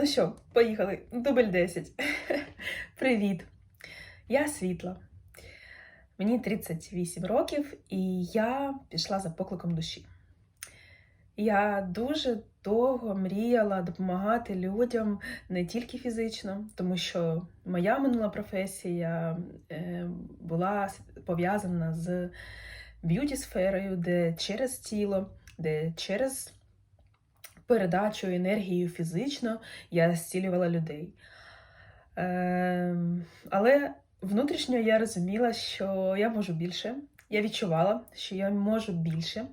Ну що, поїхали. Дубль 10. Привіт. Я світла. Мені 38 років, і я пішла за покликом душі. Я дуже довго мріяла допомагати людям не тільки фізично, тому що моя минула професія е, була пов'язана з б'юті-сферою, де через тіло, де через передачу енергії фізично я зцілювала людей. Ем, але внутрішньо я розуміла, що я можу більше. Я відчувала, що я можу більше.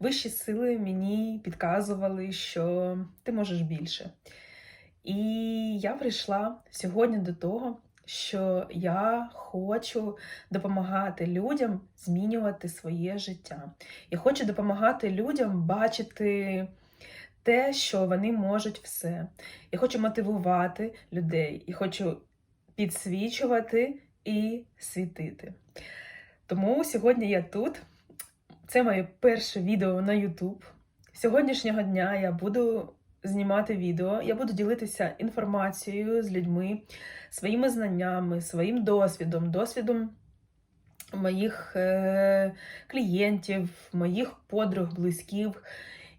Вищі сили мені підказували, що ти можеш більше. І я прийшла сьогодні до того, що я хочу допомагати людям змінювати своє життя. Я хочу допомагати людям бачити те, що вони можуть все. Я хочу мотивувати людей і хочу підсвічувати і світити. Тому сьогодні я тут. Це моє перше відео на YouTube. Сьогоднішнього дня я буду знімати відео, я буду ділитися інформацією з людьми, своїми знаннями, своїм досвідом, досвідом моїх е- клієнтів, моїх подруг, близьких.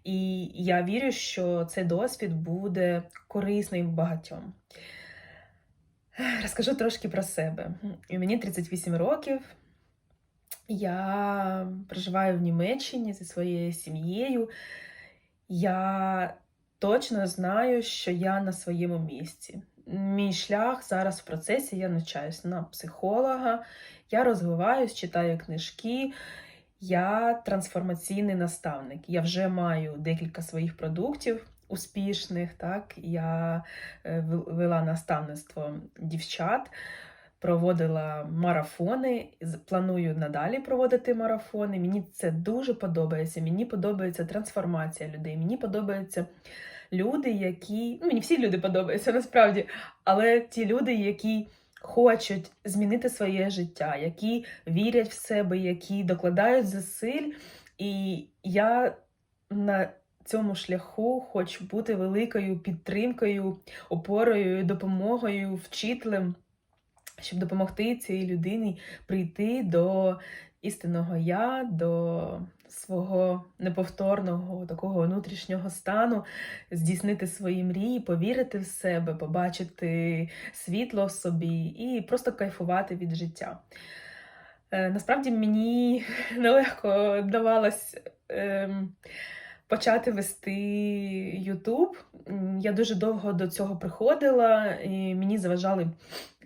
І я вірю, що цей досвід буде корисний багатьом. Розкажу трошки про себе. Мені 38 років. Я проживаю в Німеччині зі своєю сім'єю. Я точно знаю, що я на своєму місці. Мій шлях зараз в процесі я навчаюсь на психолога, я розвиваюсь, читаю книжки. Я трансформаційний наставник. Я вже маю декілька своїх продуктів успішних. Так, я е, вела наставництво дівчат, проводила марафони. Планую надалі проводити марафони. Мені це дуже подобається. Мені подобається трансформація людей. Мені подобаються люди, які ну мені всі люди подобаються насправді, але ті люди, які хочуть змінити своє життя, які вірять в себе, які докладають зусиль. І я на цьому шляху хочу бути великою підтримкою, опорою, допомогою, вчителем, щоб допомогти цій людині прийти до істинного я, до свого неповторного такого внутрішнього стану, здійснити свої мрії, повірити в себе, побачити світло в собі і просто кайфувати від життя. Е, насправді мені нелегко давалось ем, почати вести Ютуб. Я дуже довго до цього приходила, і мені заважали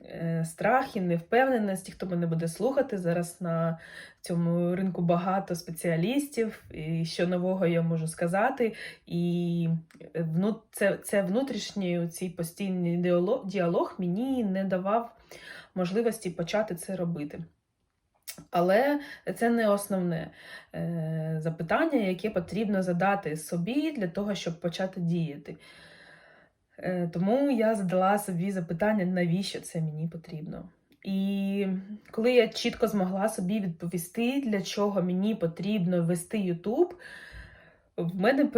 Е, страх і невпевненість, хто мене буде слухати. Зараз на цьому ринку багато спеціалістів, і що нового я можу сказати. І це це внутрішній цей постійний діалог мені не давав можливості почати це робити. Але це не основне е, запитання, яке потрібно задати собі для того, щоб почати діяти. Е, тому я задала собі запитання, навіщо це мені потрібно. І коли я чітко змогла собі відповісти, для чого мені потрібно вести YouTube, в мене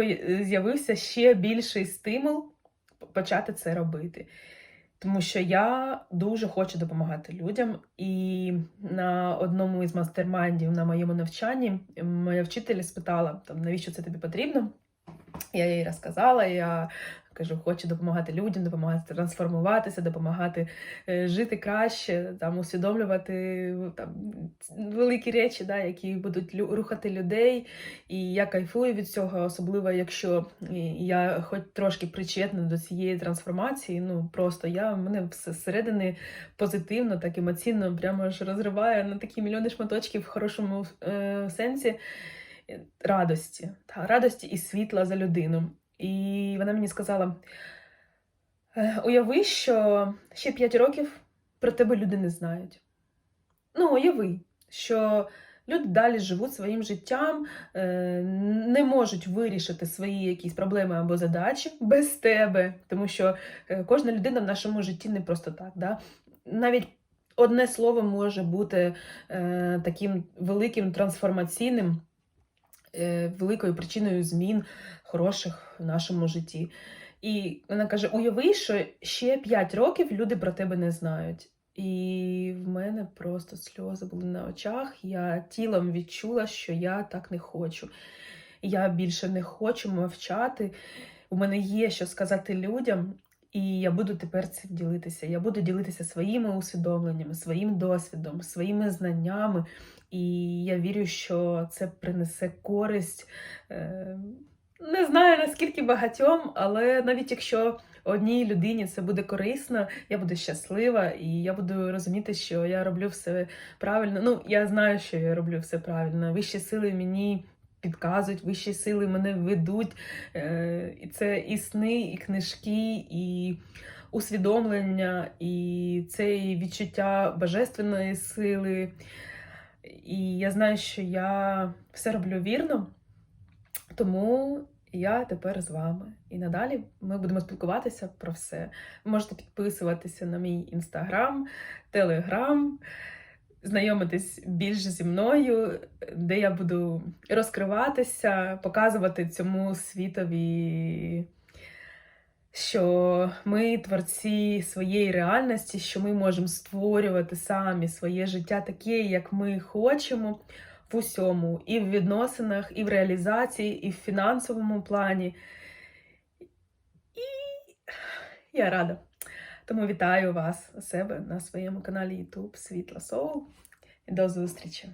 з'явився ще більший стимул почати це робити. Тому що я дуже хочу допомагати людям. І на одному із мастермайндів на моєму навчанні моя вчитель спитала, там, навіщо це тобі потрібно. Я їй розказала, я кажу, хочу допомагати людям, допомагати трансформуватися, допомагати е, жити краще, там усвідомлювати там великі речі, да, які будуть рухати людей. І я кайфую від цього, особливо якщо я хоч трошки причетна до цієї трансформації. Ну просто я мене всередини позитивно, так емоційно прямо ж розриває на такі мільйони шматочків в хорошому е, сенсі. Радості, та, радості і світла за людину. І вона мені сказала: «Е, уяви, що ще 5 років про тебе люди не знають. Ну, уяви, що люди далі живуть своїм життям, е, не можуть вирішити свої якісь проблеми або задачі без тебе, тому що е, кожна людина в нашому житті не просто так. Да? Навіть одне слово може бути таким великим трансформаційним. Великою причиною змін хороших в нашому житті. І вона каже: уяви, що ще 5 років люди про тебе не знають. І в мене просто сльози були на очах. Я тілом відчула, що я так не хочу. Я більше не хочу мовчати. У мене є що сказати людям, і я буду тепер цим ділитися. Я буду ділитися своїми усвідомленнями, своїм досвідом, своїми знаннями. І я вірю, що це принесе користь. Е, Не знаю наскільки багатьом, але навіть якщо одній людині це буде корисно, я буду щаслива і я буду розуміти, що я роблю все правильно. Ну, я знаю, що я роблю все правильно. Вищі сили мені підказують, вищі сили мене ведуть. Е, І це і сни, і книжки, і усвідомлення, і це і відчуття божественної сили. І я знаю, що я все роблю вірно, тому я тепер з вами. І надалі ми будемо спілкуватися про все. Можете підписуватися на мій інстаграм, телеграм, знайомитись більше зі мною, де я буду розкриватися, показувати цьому світові. Що ми творці своєї реальності, що ми можемо створювати самі своє життя таке, як ми хочемо в усьому, і в відносинах, і в реалізації, і в фінансовому плані. І я рада. Тому вітаю вас у себе на своєму каналі YouTube Світла Соул. До зустрічі!